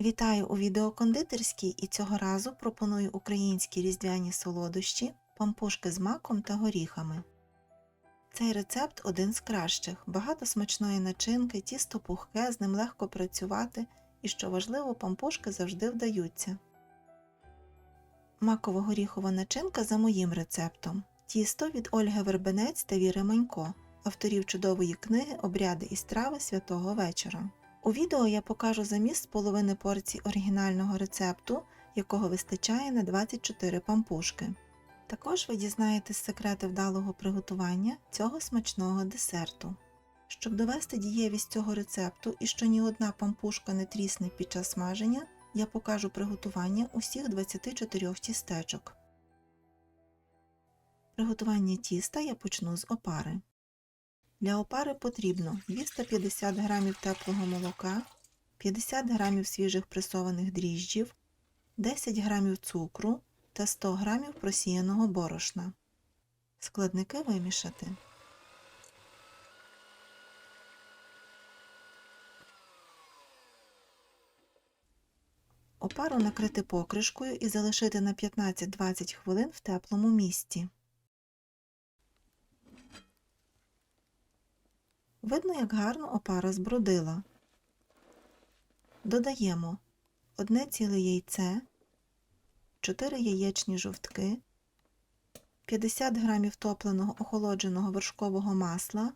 Вітаю у відеокондитерській і цього разу пропоную українські різдвяні солодощі, пампушки з маком та горіхами. Цей рецепт один з кращих, багато смачної начинки, тісто пухке, з ним легко працювати і, що важливо, пампушки завжди вдаються. Маково-горіхова начинка за моїм рецептом. Тісто від Ольги Вербенець та Віри Манько, авторів чудової книги Обряди і страви святого вечора. У відео я покажу заміст половини порції оригінального рецепту, якого вистачає на 24 пампушки. Також ви дізнаєтесь секрети вдалого приготування цього смачного десерту. Щоб довести дієвість цього рецепту і що ні одна пампушка не трісне під час смаження, я покажу приготування усіх 24 тістечок. Приготування тіста я почну з опари. Для опари потрібно 250 г теплого молока, 50 г свіжих пресованих дріжджів, 10 г цукру та 100 г просіяного борошна. Складники вимішати. Опару накрити покришкою і залишити на 15-20 хвилин в теплому місці. Видно, як гарно опара збродила. Додаємо одне ціле яйце, 4 яєчні жовтки, 50 г топленого охолодженого вершкового масла,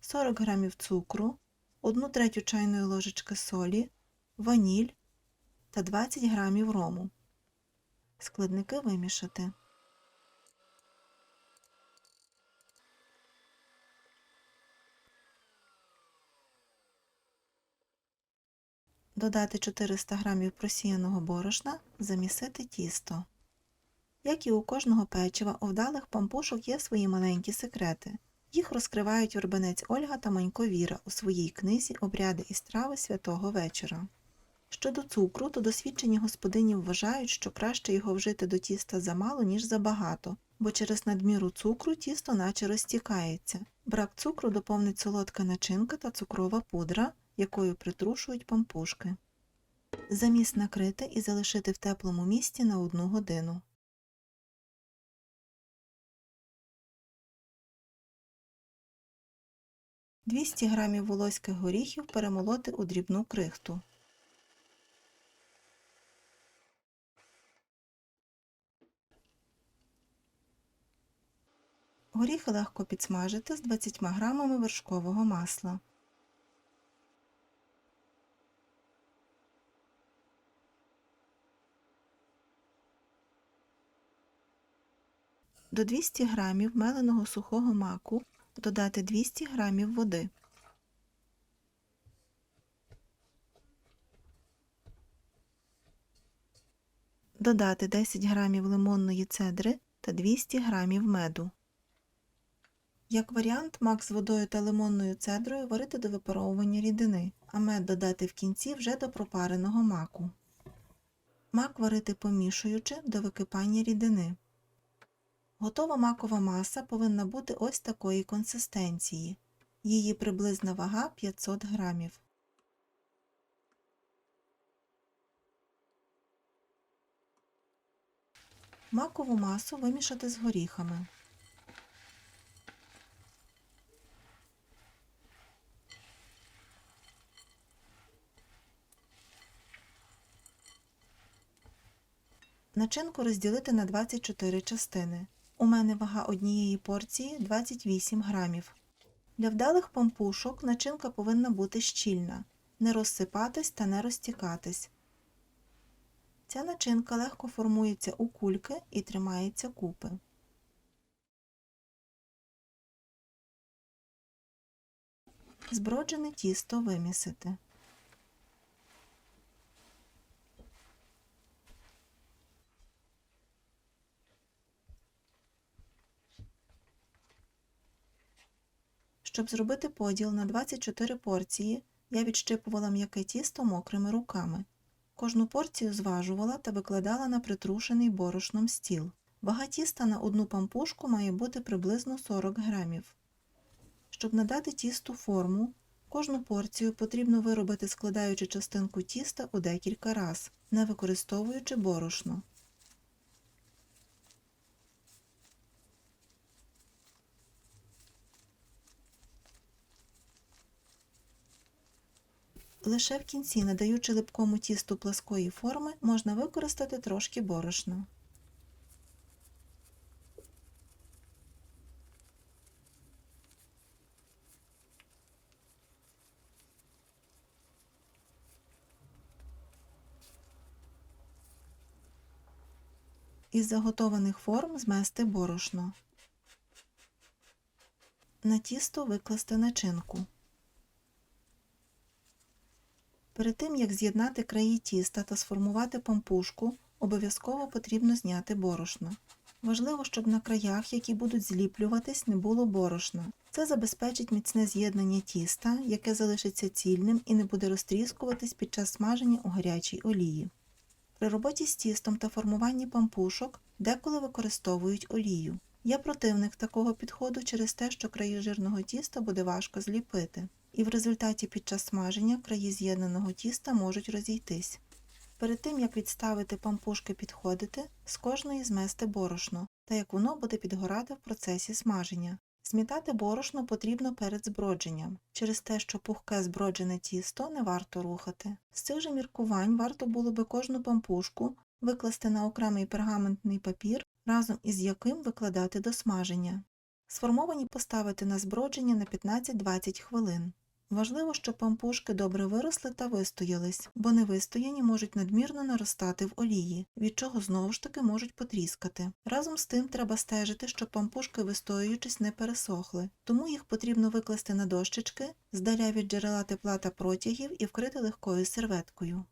40 г цукру, 1 третю чайної ложечки солі, ваніль та 20 г рому. Складники вимішати. Додати 400 г просіяного борошна, замісити тісто. Як і у кожного печива, у вдалих пампушок є свої маленькі секрети. Їх розкривають вербенець Ольга та Манько Віра у своїй книзі Обряди і страви святого вечора. Щодо цукру, то досвідчені господині вважають, що краще його вжити до тіста замало, ніж забагато, бо через надміру цукру тісто наче розтікається. Брак цукру доповнить солодка начинка та цукрова пудра, якою притрушують пампушки. Заміс накрити і залишити в теплому місці на одну годину. Двісті грамів волоських горіхів перемолоти у дрібну крихту. Горіхи легко підсмажити з 20 грамами вершкового масла. До 200 г меленого сухого маку додати 200 г води. Додати 10 г лимонної цедри та 200 г меду. Як варіант, мак з водою та лимонною цедрою варити до випаровування рідини, а мед додати в кінці вже до пропареного маку. Мак варити помішуючи до википання рідини. Готова макова маса повинна бути ось такої консистенції. Її приблизна вага 500 грамів. Макову масу вимішати з горіхами. Начинку розділити на 24 частини. У мене вага однієї порції 28 грамів. Для вдалих пампушок начинка повинна бути щільна, не розсипатись та не розтікатись. Ця начинка легко формується у кульки і тримається купи. Зброджене тісто вимісити. Щоб зробити поділ на 24 порції, я відщипувала м'яке тісто мокрими руками. Кожну порцію зважувала та викладала на притрушений борошном стіл. Вага тіста на одну пампушку має бути приблизно 40 грамів. Щоб надати тісту форму, Кожну порцію потрібно виробити складаючи частинку тіста у декілька раз, не використовуючи борошно. Лише в кінці, надаючи липкому тісту пласкої форми, можна використати трошки борошна. Із заготованих форм змести борошно. На тісто викласти начинку. Перед тим, як з'єднати краї тіста та сформувати пампушку, обов'язково потрібно зняти борошно. Важливо, щоб на краях, які будуть зліплюватись, не було борошна. Це забезпечить міцне з'єднання тіста, яке залишиться цільним і не буде розтріскуватись під час смаження у гарячій олії. При роботі з тістом та формуванні пампушок деколи використовують олію. Я противник такого підходу через те, що краї жирного тіста буде важко зліпити, і в результаті під час смаження краї з'єднаного тіста можуть розійтись. Перед тим, як відставити пампушки підходити, з кожної змести борошно, та як воно буде підгорати в процесі смаження. Змітати борошно потрібно перед збродженням, через те, що пухке зброджене тісто не варто рухати. З цих же міркувань варто було би кожну пампушку викласти на окремий пергаментний папір, разом із яким викладати до смаження. Сформовані поставити на збродження на 15-20 хвилин. Важливо, щоб пампушки добре виросли та вистоялись, бо невистояні можуть надмірно наростати в олії, від чого знову ж таки можуть потріскати. Разом з тим треба стежити, щоб пампушки, вистоюючись, не пересохли, тому їх потрібно викласти на дощечки, здаля від джерела тепла та протягів і вкрити легкою серветкою.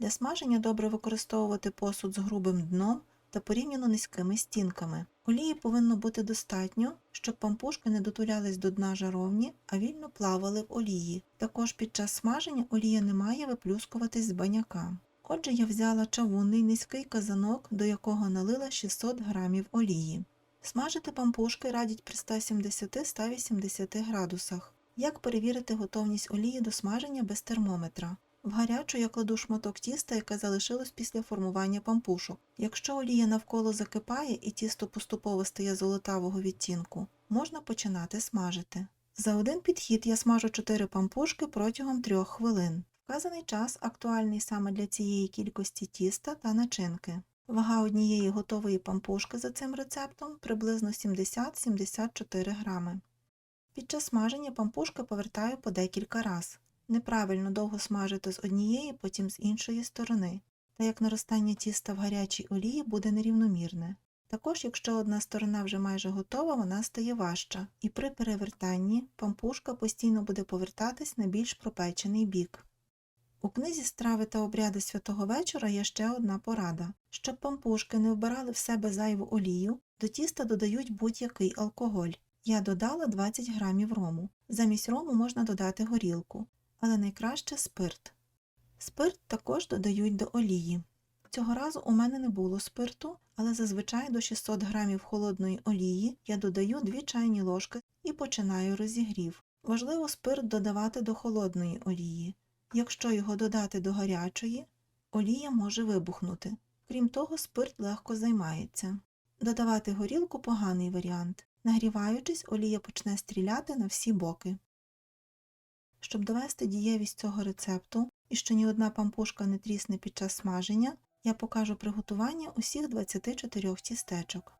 Для смаження добре використовувати посуд з грубим дном та порівняно низькими стінками. Олії повинно бути достатньо, щоб пампушки не дотулялись до дна жаровні, а вільно плавали в олії. Також під час смаження олія не має виплюскуватись з баняка. Отже, я взяла чавунний низький казанок, до якого налила 600 г олії. Смажити пампушки радять при 170-180 градусах. Як перевірити готовність олії до смаження без термометра? В гарячу я кладу шматок тіста, яке залишилось після формування пампушок. Якщо олія навколо закипає і тісто поступово стає золотавого відтінку, можна починати смажити. За один підхід я смажу 4 пампушки протягом 3 хвилин. Вказаний час актуальний саме для цієї кількості тіста та начинки. Вага однієї готової пампушки за цим рецептом приблизно 70-74 грами. Під час смаження пампушки повертаю по декілька разів. Неправильно довго смажити з однієї, потім з іншої сторони, та як наростання тіста в гарячій олії буде нерівномірне. Також, якщо одна сторона вже майже готова, вона стає важча, і при перевертанні пампушка постійно буде повертатись на більш пропечений бік. У книзі страви та обряди святого вечора є ще одна порада. Щоб пампушки не вбирали в себе зайву олію, до тіста додають будь-який алкоголь. Я додала 20 грамів рому. Замість рому можна додати горілку але найкраще спирт. Спирт також додають до олії. Цього разу у мене не було спирту, але зазвичай до 600 г холодної олії я додаю 2 чайні ложки і починаю розігрів. Важливо спирт додавати до холодної олії. Якщо його додати до гарячої, олія може вибухнути. Крім того, спирт легко займається. Додавати горілку поганий варіант. Нагріваючись, олія почне стріляти на всі боки. Щоб довести дієвість цього рецепту і що ні одна пампушка не трісне під час смаження, я покажу приготування усіх 24 тістечок.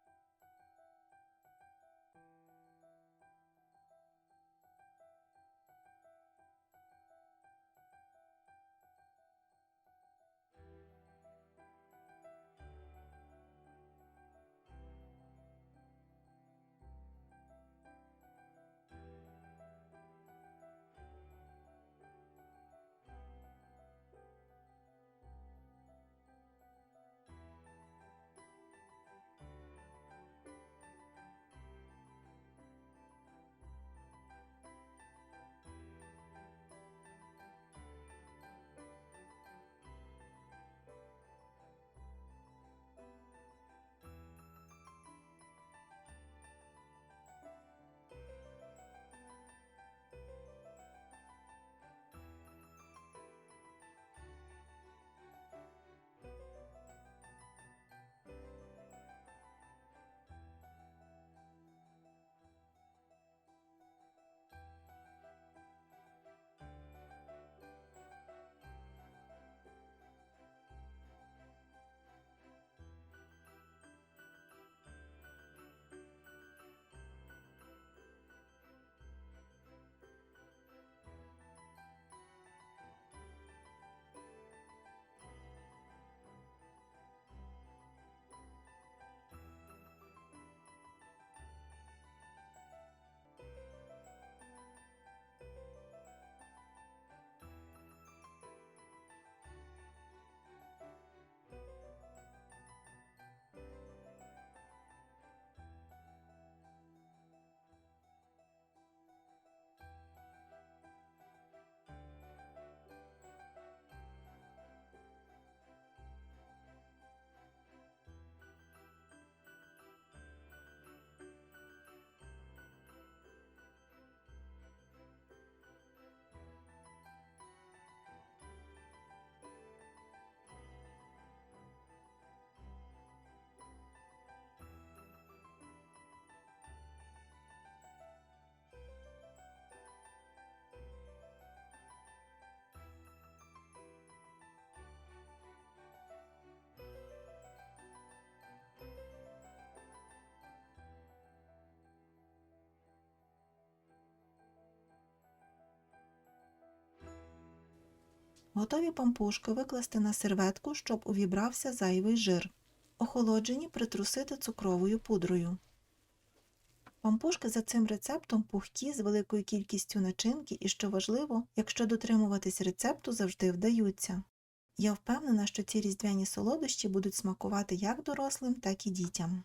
Готові пампушки викласти на серветку, щоб увібрався зайвий жир. Охолоджені притрусити цукровою пудрою. Пампушки за цим рецептом пухкі з великою кількістю начинки і, що важливо, якщо дотримуватись рецепту, завжди вдаються. Я впевнена, що ці різдвяні солодощі будуть смакувати як дорослим, так і дітям.